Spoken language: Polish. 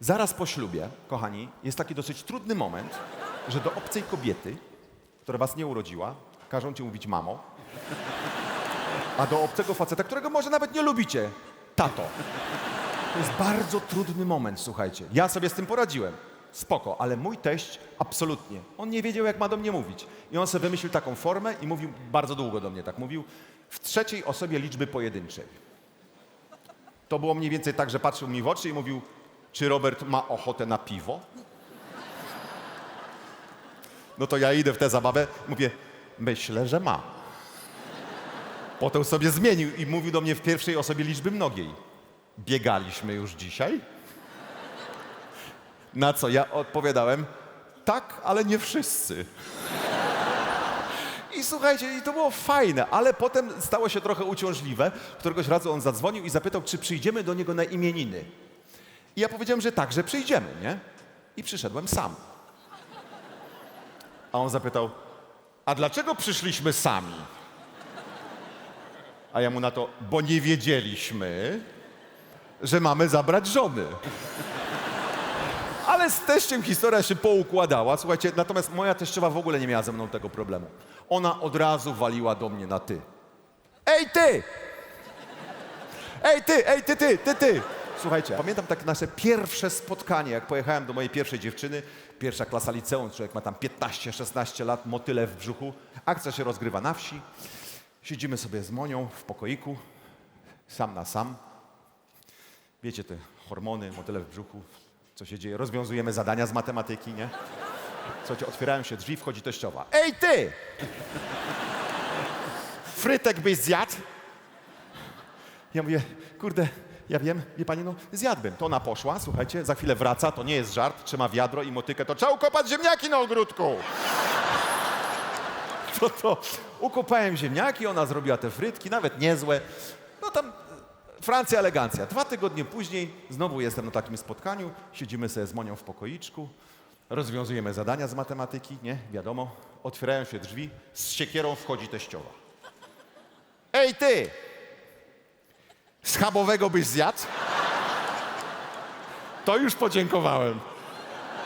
Zaraz po ślubie, kochani, jest taki dosyć trudny moment, że do obcej kobiety, która was nie urodziła, każą ci mówić mamo, a do obcego faceta, którego może nawet nie lubicie, tato. To jest bardzo trudny moment, słuchajcie. Ja sobie z tym poradziłem. Spoko, ale mój teść absolutnie. On nie wiedział, jak ma do mnie mówić. I on sobie wymyślił taką formę i mówił bardzo długo do mnie tak. Mówił w trzeciej osobie liczby pojedynczej. To było mniej więcej tak, że patrzył mi w oczy i mówił, czy Robert ma ochotę na piwo? No to ja idę w tę zabawę, mówię, myślę, że ma. Potem sobie zmienił i mówił do mnie w pierwszej osobie liczby mnogiej. Biegaliśmy już dzisiaj? Na co ja odpowiadałem, tak, ale nie wszyscy. I słuchajcie, i to było fajne, ale potem stało się trochę uciążliwe. Któregoś razu on zadzwonił i zapytał, czy przyjdziemy do niego na imieniny. I ja powiedziałem, że tak, że przyjdziemy, nie? I przyszedłem sam. A on zapytał, a dlaczego przyszliśmy sami? A ja mu na to, bo nie wiedzieliśmy, że mamy zabrać żony. Ale z teściem historia się poukładała, słuchajcie, natomiast moja teściowa w ogóle nie miała ze mną tego problemu. Ona od razu waliła do mnie na ty. Ej ty! Ej ty, ej ty, ty, ty, ty! Słuchajcie, pamiętam tak nasze pierwsze spotkanie, jak pojechałem do mojej pierwszej dziewczyny, pierwsza klasa liceum, człowiek ma tam 15-16 lat, motyle w brzuchu. Akcja się rozgrywa na wsi. Siedzimy sobie z Monią w pokoiku, sam na sam. Wiecie, te hormony, motyle w brzuchu, co się dzieje. Rozwiązujemy zadania z matematyki, nie? Słuchajcie, otwierają się drzwi, wchodzi teściowa. Ej ty! Frytek byś zjadł? Ja mówię, kurde, ja wiem, wie pani, no zjadłbym. To ona poszła, słuchajcie, za chwilę wraca, to nie jest żart, trzyma wiadro i motykę, to trzeba ukopać ziemniaki na ogródku. No to ukopałem ziemniaki, ona zrobiła te frytki, nawet niezłe. No tam Francja elegancja. Dwa tygodnie później znowu jestem na takim spotkaniu, siedzimy sobie z Monią w pokoiczku, rozwiązujemy zadania z matematyki, nie, wiadomo, otwierają się drzwi, z siekierą wchodzi teściowa. Ej ty! Schabowego byś zjadł? To już podziękowałem.